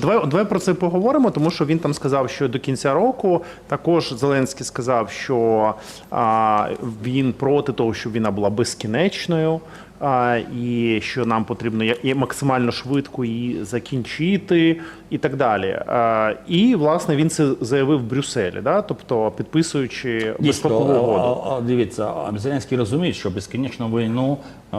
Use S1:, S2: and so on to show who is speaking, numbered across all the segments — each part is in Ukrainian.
S1: Давай, давай про це поговоримо, тому що він там сказав, що до кінця року також Зеленський сказав, що а, він проти того, щоб війна була безкінечною, а, і що нам потрібно і максимально швидко її закінчити, і так далі. А, і власне він це заявив в Брюсселі, да? тобто підписуючи безпекову угоду.
S2: дивіться, Зеленський розуміє, що безкінечну війну а,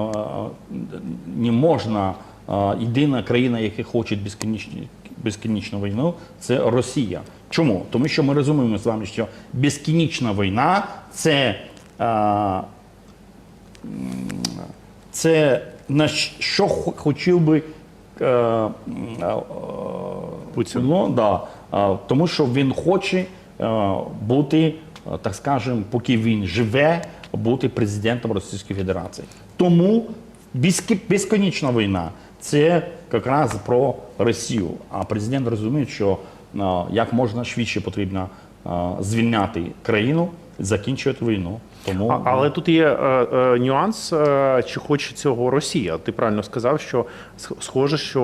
S2: не можна. а, Єдина країна, яка хоче безкінечні- безкінечну війну, це Росія. Чому? Тому що ми розуміємо з вами, що безкінечна війна це, а, це на що хотів би е, а, а,
S1: Путін.
S2: Ну, да. А, Тому що він хоче е, бути, так скажемо, поки він живе, бути президентом Російської Федерації. Тому безконечна війна це якраз про Росію. А президент розуміє, що е, як можна швидше потрібно е, звільняти країну, закінчувати війну. Тому
S1: А, але тут є е, е, нюанс, е, чи хоче цього Росія. Ти правильно сказав, що схоже, що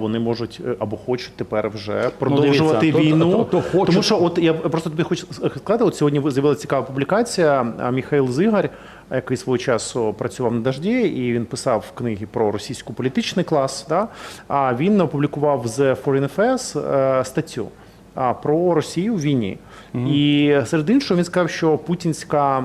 S1: вони можуть е, або хочуть тепер вже продовжувати
S2: дивіться, то-
S1: війну.
S2: то- то хочуть-
S1: Тому що, от я просто тобі хочу сказати, от сьогодні з'явилася цікава публікація. Міхаїл Зигарь, який свого часу працював на дожді, і він писав книги про російсько-політичний клас. Да? А він опублікував The Foreign Affairs е, статтю про Росію в війні. І серед іншого він сказав, що путінська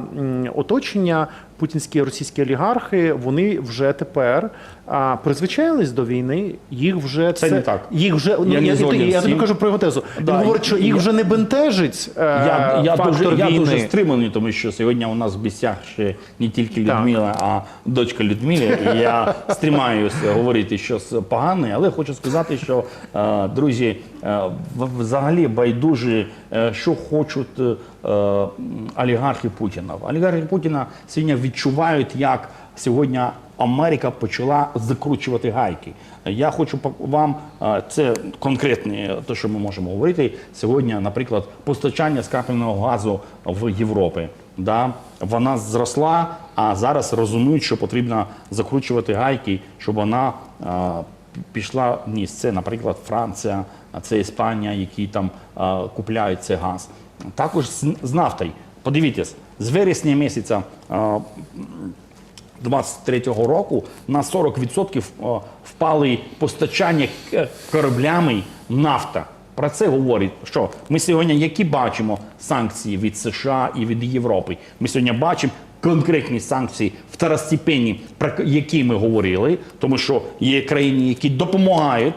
S1: оточення, путінські російські олігархи, вони вже тепер а, призвичаїлись до війни. Їх вже
S2: Це не так.
S1: Їх вже ну,
S2: Я
S1: я,
S2: не
S1: я, я, тобі кажу про його тезу.
S2: Да,
S1: він говорить, що їх
S2: я-
S1: вже не бентежить е,
S2: Я, я,
S1: фактор
S2: дуже, я дуже стриманий, тому що сьогодні у нас в гостях ще не тільки
S1: Так.
S2: Людмила, а дочка Людмили. Я стримаюся говорити щось погане, але хочу сказати, що е, друзі, взагалі байдуже, е, що хочуть е, е, олігархи Путіна. Олігархи Путіна сьогодні відчувають, як сьогодні Америка почала закручувати гайки. Я хочу вам е, це конкретне, те, що ми можемо говорити сьогодні. Наприклад, постачання скапельного газу в Європі. Да, вона зросла, а зараз розуміють, що потрібно закручувати гайки, щоб вона е, пішла вниз. Це, наприклад, Франція, а це Іспанія, які там е, купляють цей газ. Також з, з нафтою. Подивіться, з вересня місяця. е, 23-го року на 40% впали постачання кораблями нафта. Про це говорить, що ми сьогодні, які бачимо санкції від США і від Європи. Ми сьогодні бачимо конкретні санкції второстепенні, про які ми говорили, тому що є країни, які допомагають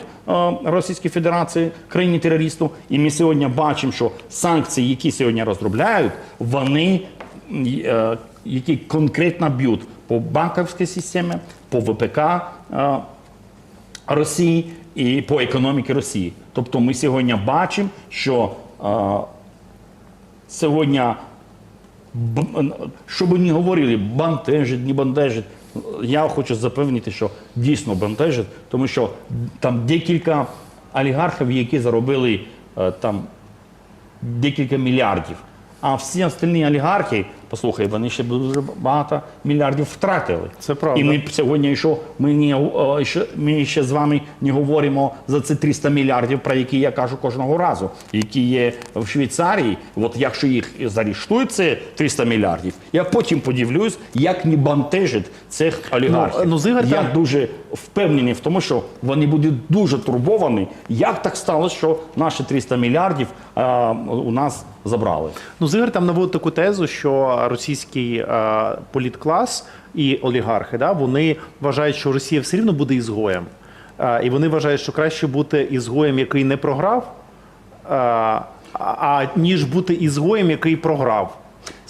S2: Російській Федерації, країні терористу. І ми сьогодні бачимо, що санкції, які сьогодні розробляють, вони е, які конкретно б'ють по банківській системі, по ВПК е, Росії і по економіці Росії. Тобто ми сьогодні бачимо, що е, сьогодні, б- що би не говорили, бантежить, не бантежить. я хочу запевнити, що дійсно бантежить, тому що там декілька олігархів, які заробили е, там декілька мільярдів. А всі остальні олігархи, послухай, вони ще дуже багато мільярдів втратили.
S1: Це правда.
S2: І ми сьогодні, що ми не о, ще, ми ще з вами не говоримо за ці 300 мільярдів, про які я кажу кожного разу, які є в Швейцарії. От якщо їх заарештують, це 300 мільярдів. Я потім подивлюсь, як не бантежить цих олігархів.
S1: Ну, ну,
S2: я
S1: там-
S2: дуже впевнений в тому, що вони будуть дуже турбовані, як так сталося, що наші 300 мільярдів а, у нас забрали.
S1: Ну, Зигар там наводить таку тезу, що російський е, політклас і олігархи, да, вони вважають, що Росія все рівно буде ізгоєм. Е, і вони вважають, що краще бути ізгоєм, який не програв, е, а, ніж бути ізгоєм, який програв.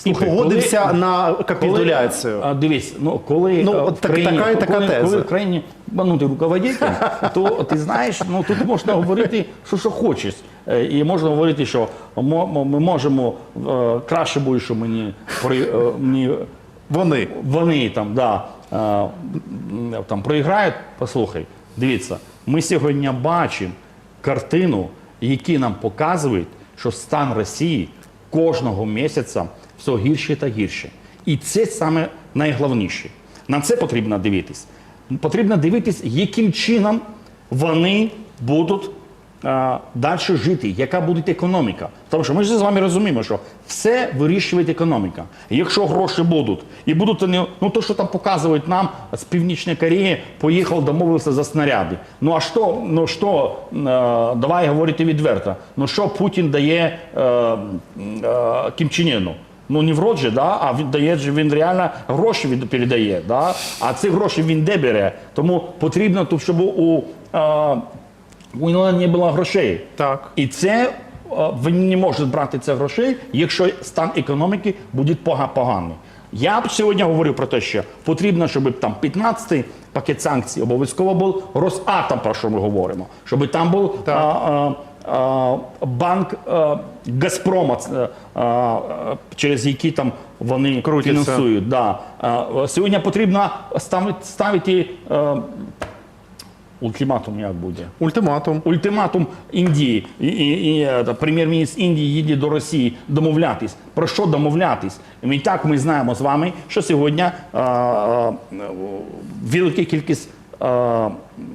S2: Слухай,
S1: і погодився
S2: коли-
S1: на капітуляцію.
S2: Коли, а, дивись, ну коли
S1: Ну,
S2: в
S1: так-
S2: країні,
S1: така така
S2: коли,
S1: теза.
S2: коли в країні банути руководитель, то ти знаєш, ну тут можна говорити, що що хочеш. Е, І можна говорити, що ми можемо е, краще буде, що мені при е, мені
S1: Вони.
S2: вони там, да, там проіграють. Послухай, дивіться, ми сьогодні бачимо картину, які нам показують, що стан Росії кожного місяця все гірше та гірше. І це саме найголовніше. На це потрібно дивитись. Потрібно дивитись, яким чином вони будуть далі жити, яка буде економіка. Тому що ми ж з вами розуміємо, що все вирішує економіка. Якщо гроші будуть, і будуть вони, ну то, що там показують нам з Північної Кореї, поїхав, домовився за снаряди. Ну а що, ну що, е, давай говорити відверто, ну що Путін дає е, е, Кім Чен Ну не врод же, да? а він дає він реально гроші від передає. Да? А ці гроші він де бере. Тому потрібно, щоб у, е, у нього не було грошей.
S1: Так.
S2: І це е, він не може брати це грошей, якщо стан економіки буде поганий. Я б сьогодні говорив про те, що потрібно, щоб там 15-й пакет санкцій обов'язково був Росатом, про що ми говоримо, щоб там був а, а, а, банк а, Газпрома, а, а, через який там вони
S1: Крутяться.
S2: фінансують. Да. А, сьогодні потрібно ставити, ставити е, ультиматум, як буде.
S1: Ультиматум.
S2: Ультиматум Індії і, і, і е, прем'єр-міністр Індії їде до Росії домовлятись. Про що домовлятись? І так ми знаємо з вами, що сьогодні е, е, велика кількість е,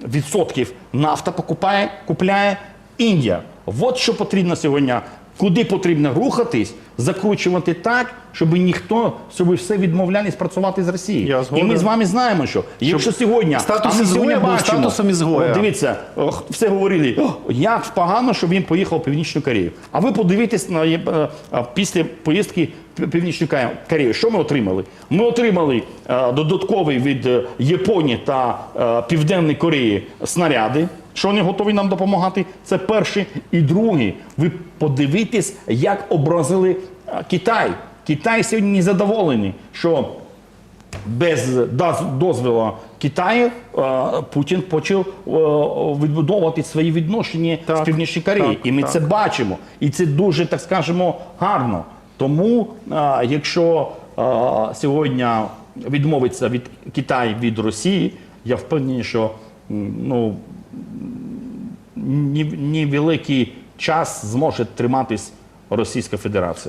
S2: відсотків нафта покупає, купляє Індія. От що потрібно сьогодні. Куди потрібно рухатись, закручувати так, щоб ніхто, щоб все відмовлялись працювати з Росії. І ми з вами знаємо, що якщо сьогодні
S1: статус
S2: а ми сьогодні бачимо,
S1: статусом ізгоя.
S2: Дивіться, все говорили, як погано, що він поїхав в Північну Корею. А ви подивитесь на е, е, після поїздки в Північну Корею. Що ми отримали? Ми отримали е, додатковий від Японії та Південної Кореї снаряди. Що вони готові нам допомагати? Це перший. І другий. Ви подивитесь, як образили Китай. Китай сьогодні не задоволений, що без дозволу Китаю Путін почав відбудовувати свої відношення
S1: Так,
S2: з Північною Кореєю.
S1: так,
S2: і ми
S1: так.
S2: це бачимо. І це дуже, так скажемо, гарно. Тому, якщо сьогодні відмовиться від Китаю від Росії, я впевнений, що ну, ні- ні великий час зможе триматись Російська Федерація.